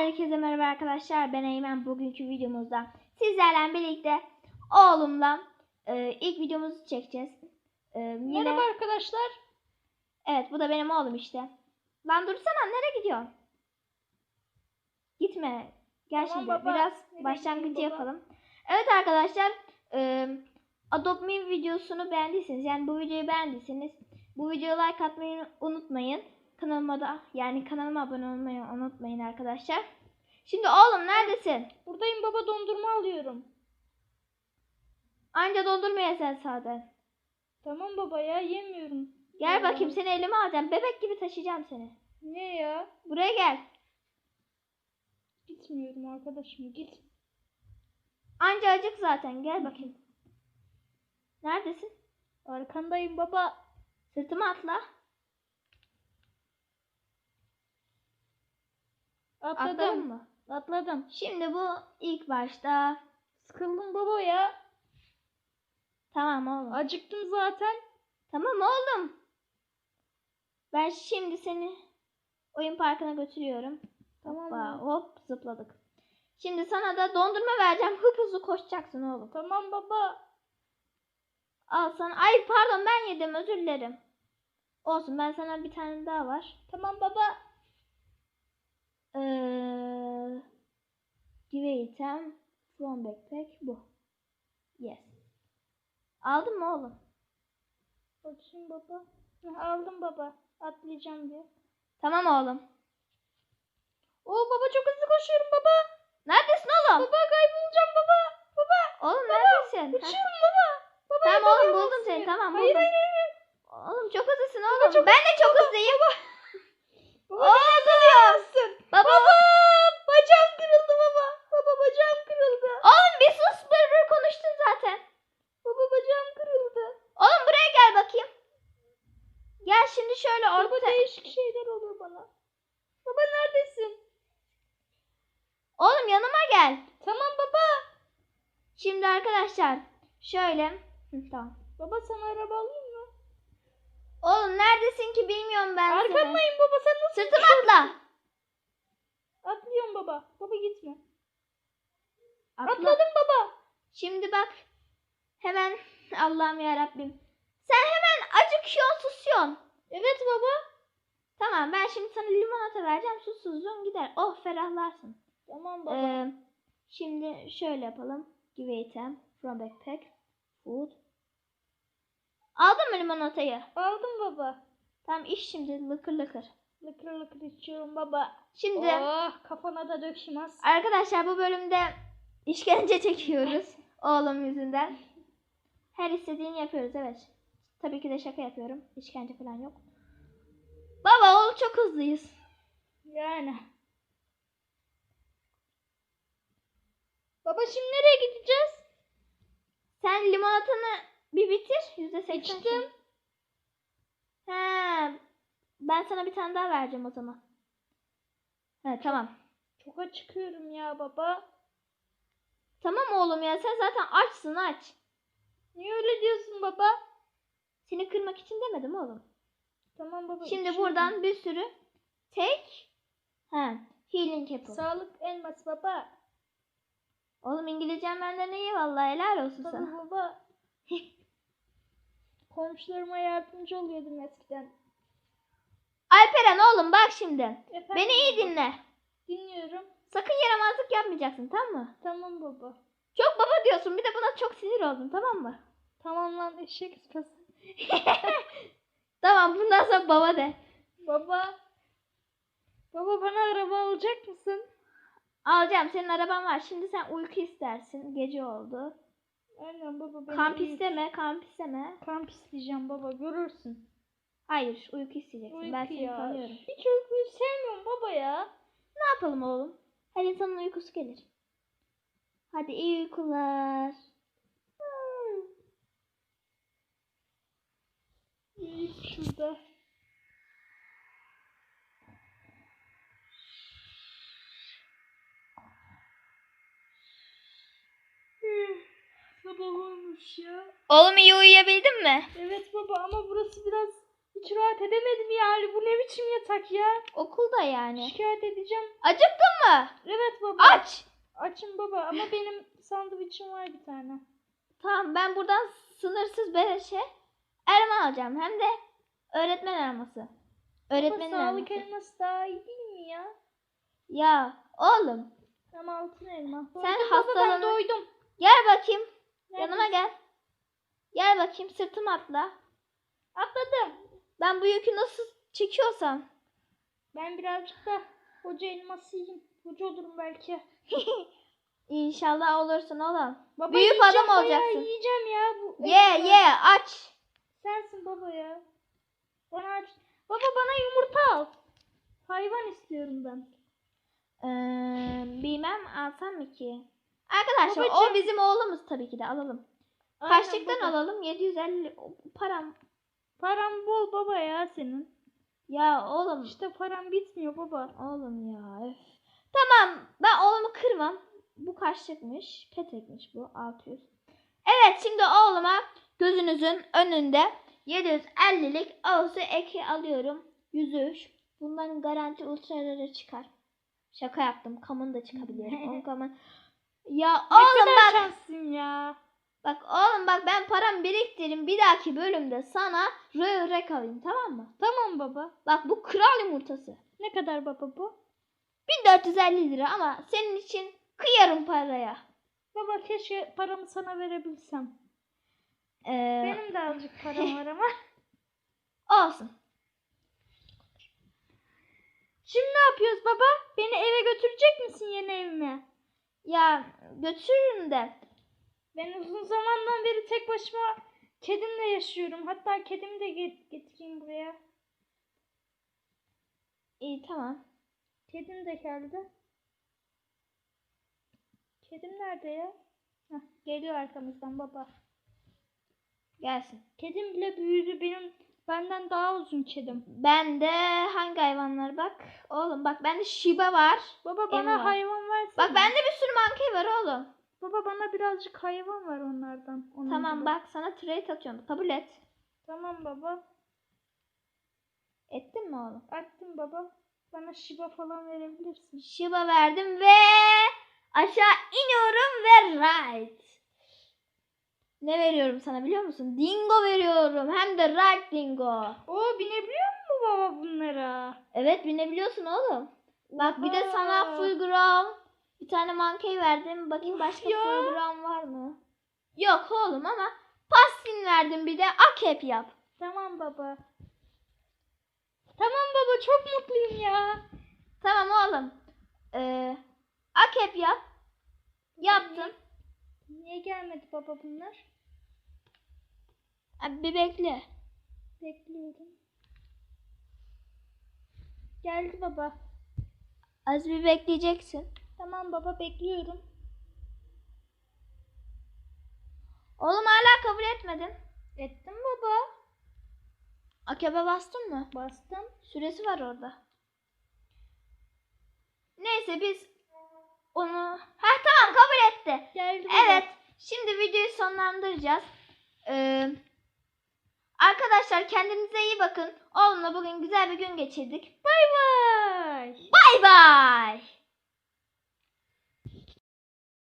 Herkese merhaba arkadaşlar. Ben Eymen. Bugünkü videomuzda sizlerle birlikte oğlumla e, ilk videomuzu çekeceğiz. E, yine- Merhaba arkadaşlar. Evet bu da benim oğlum işte. Lan dursana nereye gidiyorsun? Gitme. Gel Tamam şimdi baba, biraz nereye başlangıcı baba? yapalım. Evet arkadaşlar e, Adopt Me videosunu beğendiyseniz yani bu videoyu beğendiyseniz bu videoya like atmayı unutmayın. Kanalıma da yani kanalıma abone olmayı unutmayın arkadaşlar. Şimdi oğlum neredesin? Buradayım baba dondurma alıyorum. Anca dondurmaya sen zaten. Tamam baba ya yemiyorum. Gel Allah'ım. bakayım seni elime alacağım. Bebek gibi taşıyacağım seni. Ne ya? Buraya gel. Gitmiyorum arkadaşım git. Anca acık zaten. Gel bakayım. Neredesin? Arkandayım baba. Sırtıma atla. Atladım. Atladın mı? Atladım. Şimdi bu ilk başta. Sıkıldım baba ya. Tamam oğlum. Acıktım zaten. Tamam oğlum. Ben şimdi seni oyun parkına götürüyorum. Tamam Hoppa, hop zıpladık. Şimdi sana da dondurma vereceğim. Hıp hızlı koşacaksın oğlum. Tamam baba. Al sana. Ay pardon ben yedim özür dilerim. Olsun ben sana bir tane daha var. Tamam baba. Ee, give item from backpack bu. Yes. Aldın mı oğlum? Bakayım baba. Aldım baba. Atlayacağım diye. Tamam oğlum. Oo baba çok hızlı koşuyorum baba. Neredesin oğlum? Baba kaybolacağım baba. Baba. Oğlum neredesin? Ha, Uçuyorum baba. Baba Tamam oğlum buldum seni beni. tamam Hayır buldum. hayır hayır. Oğlum çok hızlısın oğlum. çok ben de çok hızlıyım. Baba Oğlum. Baba. Baba bacağım kırıldı baba. Baba bacağım kırıldı. Oğlum bir sus bir konuştun zaten. Baba bacağım kırıldı. Oğlum buraya gel bakayım. Gel şimdi şöyle Baba orta. değişik şeyler olur bana. Baba neredesin? Oğlum yanıma gel. Tamam baba. Şimdi arkadaşlar şöyle. Hı, tamam. Baba sana araba alayım mı? Oğlum neredesin ki bilmiyorum ben seni. Arkandayım baba sen nasıl? Sırtıma atla. Baba. Baba gitme. Atla. Atladım baba. Şimdi bak. Hemen Allah'ım ya Rabbim. Sen hemen acıkıyorsun susuyorsun. Evet baba. Tamam ben şimdi sana limonata vereceğim. Susuzluğun gider. Oh ferahlarsın. Tamam baba. Ee, şimdi şöyle yapalım. Give item from backpack. Food. Aldın mı limonatayı? Aldım baba. Tamam iç şimdi lıkır lıkır. Lıkır lıkır içiyorum baba. Şimdi Oh kafana da dökmez. arkadaşlar bu bölümde işkence çekiyoruz. Oğlum yüzünden. Her istediğini yapıyoruz evet. Tabii ki de şaka yapıyorum. İşkence falan yok. Baba oğul çok hızlıyız. Yani. Baba şimdi nereye gideceğiz? Sen limonatanı bir bitir. Yüzde seksen. İçtim. He, ben sana bir tane daha vereceğim o zaman. He, tamam. Çok acıkıyorum ya baba. Tamam oğlum ya sen zaten açsın aç. Niye öyle diyorsun baba? Seni kırmak için demedim oğlum. Tamam baba. Şimdi buradan bir sürü tek he, healing apple. Sağlık elması baba. Oğlum İngilizcem benden iyi vallahi helal olsun Baba sana. baba. Komşularıma yardımcı oluyordum eskiden. Alperen oğlum bak şimdi. Efendim Beni iyi dinle. Dinliyorum. Sakın yaramazlık yapmayacaksın tamam mı? Tamam baba. Çok baba diyorsun bir de buna çok sinir oldun tamam mı? Tamam lan eşek sıpası. Tamam bundan sonra baba de. Baba. Baba bana araba alacak mısın? Alacağım senin araban var. Şimdi sen uyku istersin. Gece oldu. Aynen baba. Kamp iyi- isteme, kamp isteme. Kamp isteyeceğim baba görürsün. Hayır, uyku isteyeceksin. ben Uyku seni ya. tanıyorum. Hiç uykuyu sevmiyorum baba ya. Ne yapalım oğlum? Her insanın uykusu gelir. Hadi iyi uykular. Hmm. Şurada. Sabah olmuş ya. Oğlum iyi uyuyabildin mi? Evet baba ama burası biraz rahat edemedim yani. Bu ne biçim yatak ya? Okulda yani. Şikayet edeceğim. Acıktın mı? Evet baba. Aç. Açım baba ama benim sandviçim var bir tane. Tamam ben buradan sınırsız beleşe elma alacağım. Hem de öğretmen elması. Öğretmenin Baba sağlık elması. elması daha iyi değil mi ya? Ya oğlum Ama altın elma. Sen baba, ben doydum. gel bakayım. Yanıma Neredesin? gel. Gel bakayım sırtıma atla. Atladım. Ben bu yükü nasıl çekiyorsam. Ben birazcık da hoca elması yiyeyim. Hoca olurum belki. İnşallah olursun oğlum. Baba Büyük adam bayağı olacaksın. Yiyeceğim ya. Bu Ye elma. ye aç. Sensin baba ya. Bana aç. Baba bana yumurta al. Hayvan istiyorum ben. Ee, bilmem alsam mı ki? Arkadaşlar Babacığım. o bizim oğlumuz tabii ki de alalım. Aynen Kaçlıktan baba. alalım? 750 o- param. Param bol baba ya senin. Ya oğlum. İşte param bitmiyor baba. Oğlum ya. Öf. Tamam ben oğlumu kırmam. Bu kaçlıkmış? Petekmiş bu 600. Evet şimdi oğluma gözünüzün önünde 750'lik ağzı eki alıyorum. 103. Bundan garanti ultraları çıkar. Şaka yaptım. Kamun da çıkabilir. Onun kamun. Ya Ne oğlum kadar bak. ya. Bak oğlum bak ben param biriktireyim. Bir dahaki bölümde sana rövrek alayım tamam mı? Tamam baba. Bak bu kral yumurtası. Ne kadar baba bu? 1450 lira ama senin için kıyarım paraya. Baba keşke paramı sana verebilsem. Ee, Benim de azıcık param var ama. olsun. Şimdi ne yapıyoruz baba? Beni eve götürecek misin yeni evime? Ya götürürüm de. Ben uzun zamandan beri tek başıma kedimle yaşıyorum. Hatta kedimi de get- getireyim buraya. İyi tamam. Kedim de geldi. Kedim nerede ya? Heh, geliyor arkamızdan baba. Gelsin. Kedim bile büyüdü. Benim benden daha uzun kedim. Bende hangi hayvanlar bak. Oğlum bak bende Shiba var. Baba bana var. hayvan versene. Bak bende bir sürü monkey var oğlum. Baba bana birazcık hayvan var onlardan. Onun Tamam gibi. bak sana trade atıyorum. Kabul et. Tamam baba. Ettin mi oğlum? Attım baba. Bana Shiba falan verebilirsin. Shiba verdim ve aşağı iniyorum ve right. Ne veriyorum sana biliyor musun? Dingo veriyorum. Hem de right dingo. Oo binebiliyor mu baba bunlara? Evet binebiliyorsun oğlum. Bak bir de sana full ground bir tane monkey verdim. Bakayım başka ya. ground var mı? Yok oğlum ama pastin verdim bir de akep yap. Tamam baba. Tamam baba çok mutluyum ya. Tamam oğlum. Ee, akep yap. Yaptım. Niye gelmedi baba bunlar? Abi bir bekle. Bekliyorum. Geldi baba. Az bir bekleyeceksin. Tamam baba bekliyorum. Oğlum hala kabul etmedin. Ettim baba. Akebe bastın mı? Bastım. Süresi var orada. Neyse biz onu... Ha tamam kabul etti. Geldi. Evet. Şimdi videoyu sonlandıracağız. Ee, arkadaşlar kendinize iyi bakın. Oğlumla bugün güzel bir gün geçirdik. Bay bay. Bay bay.